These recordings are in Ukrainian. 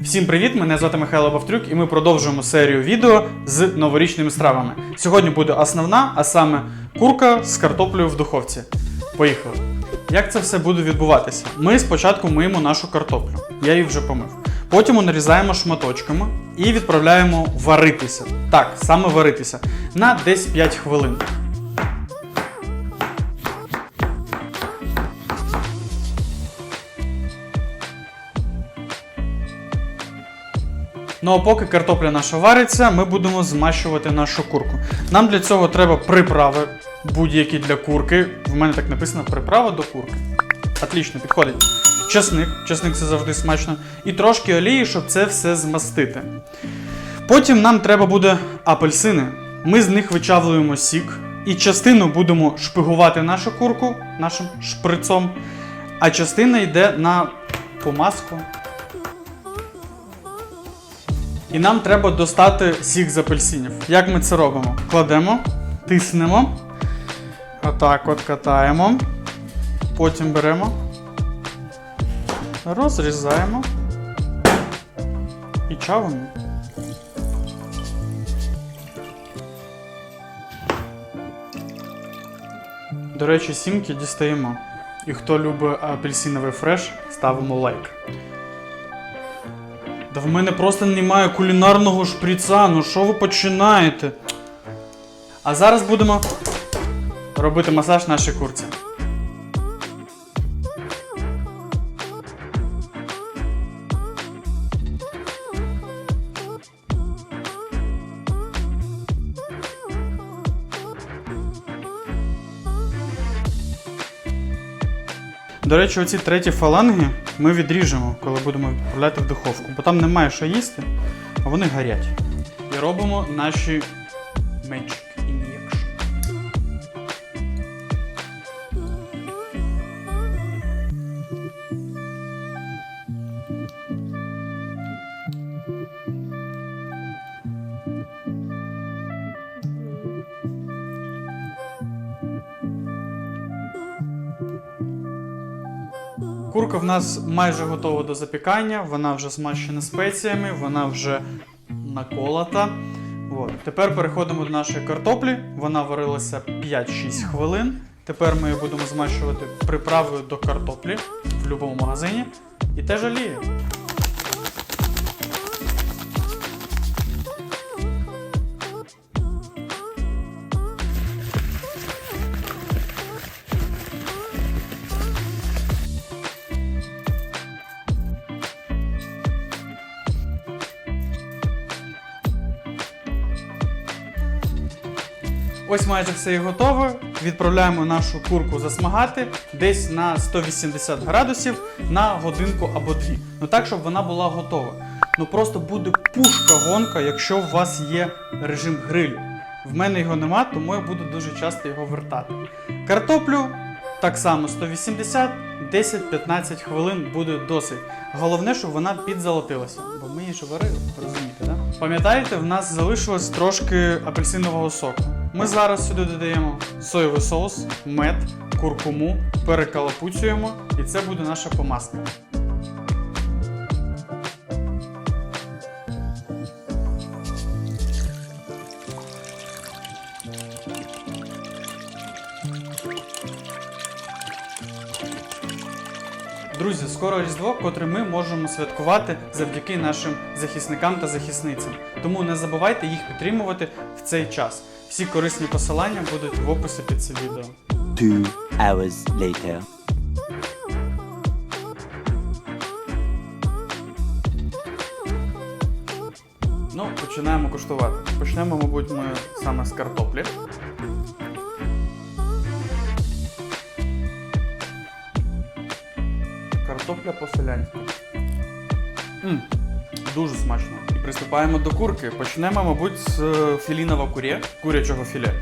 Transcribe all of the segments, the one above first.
Всім привіт! Мене звати Михайло Бавтрюк, і ми продовжуємо серію відео з новорічними стравами. Сьогодні буде основна, а саме курка з картоплею в духовці. Поїхали! Як це все буде відбуватися? Ми спочатку миємо нашу картоплю. Я її вже помив. Потім нарізаємо шматочками і відправляємо варитися. Так, саме варитися на десь 5 хвилин. Ну а поки картопля наша вариться, ми будемо змащувати нашу курку. Нам для цього треба приправи будь-які для курки. В мене так написано приправа до курки. Отлично, підходить. Чесник, чесник це завжди смачно. І трошки олії, щоб це все змастити. Потім нам треба буде апельсини. Ми з них вичавлюємо сік. І частину будемо шпигувати нашу курку нашим шприцом, а частина йде на помазку. І нам треба достати сік з апельсинів. Як ми це робимо? Кладемо, тиснемо, отак от катаємо. Потім беремо, розрізаємо і чавимо. До речі, сімки дістаємо. І хто любить апельсиновий фреш, ставимо лайк. Да в мене просто немає кулінарного шприца, ну що ви починаєте? А зараз будемо робити масаж нашій курці. До речі, оці треті фаланги ми відріжемо, коли будемо відправляти в духовку, бо там немає що їсти, а вони гарять. І робимо наші Magic Курка в нас майже готова до запікання, вона вже змащена спеціями, вона вже наколота. От. Тепер переходимо до нашої картоплі. Вона варилася 5-6 хвилин. Тепер ми її будемо змащувати приправою до картоплі в будь-якому магазині. І теж олією. Ось майже все і готове. Відправляємо нашу курку засмагати десь на 180 градусів на годинку або дві. Ну так, щоб вона була готова. Ну просто буде пушка гонка, якщо у вас є режим грилю. В мене його нема, тому я буду дуже часто його вертати. Картоплю так само 180, 10-15 хвилин буде досить. Головне, щоб вона підзолотилася, бо ми її ж варили, розумієте, да? Пам'ятаєте, в нас залишилось трошки апельсинового соку. Ми зараз сюди додаємо соєвий соус, мед, куркуму, перекалапуцюємо, і це буде наша помазка. Друзі, скоро Різдво, котре ми можемо святкувати завдяки нашим захисникам та захисницям. Тому не забувайте їх підтримувати в цей час. Всі корисні посилання будуть в описі під цим відео. Two hours later. Ну, починаємо куштувати. Почнемо, мабуть, ми саме з картоплі. Картопля по-селянськи. Дуже смачно. І приступаємо до курки. Почнемо, мабуть, з е, філіного курє, курячого філе.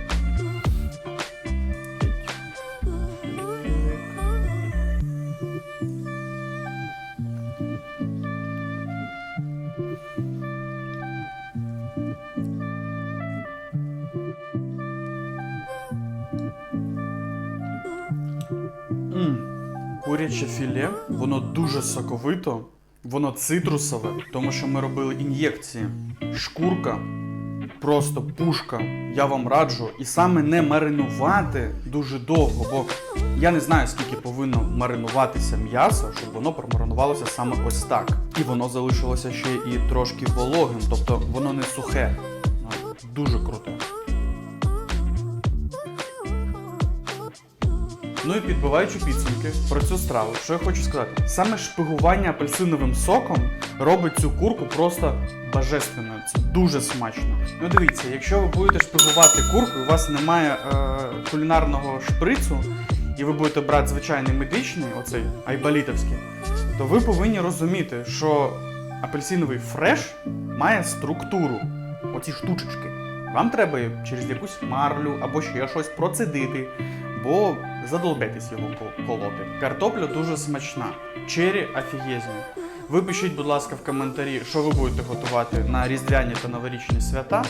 Куряче філе, воно дуже соковито, Воно цитрусове, тому що ми робили ін'єкції. Шкурка просто пушка. Я вам раджу. І саме не маринувати дуже довго, бо я не знаю, скільки повинно маринуватися м'ясо, щоб воно промаринувалося саме ось так. І воно залишилося ще і трошки вологим, тобто воно не сухе. Дуже круто. Ну і підбиваючи підсумки про цю страву, що я хочу сказати, саме шпигування апельсиновим соком робить цю курку просто божественною. Це дуже смачно. Ну дивіться, якщо ви будете шпигувати курку, і у вас немає е, кулінарного шприцу, і ви будете брати звичайний медичний, оцей айболітовський, то ви повинні розуміти, що апельсиновий фреш має структуру, оці штучечки. Вам треба через якусь марлю або ще щось процедити, бо задолбетесь його колоти. Картопля дуже смачна, чері офігезні. Ви пишіть, будь ласка, в коментарі, що ви будете готувати на різдвяні та новорічні свята.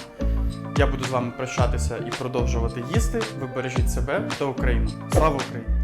Я буду з вами прощатися і продовжувати їсти. Ви бережіть себе та Україну. Слава Україні!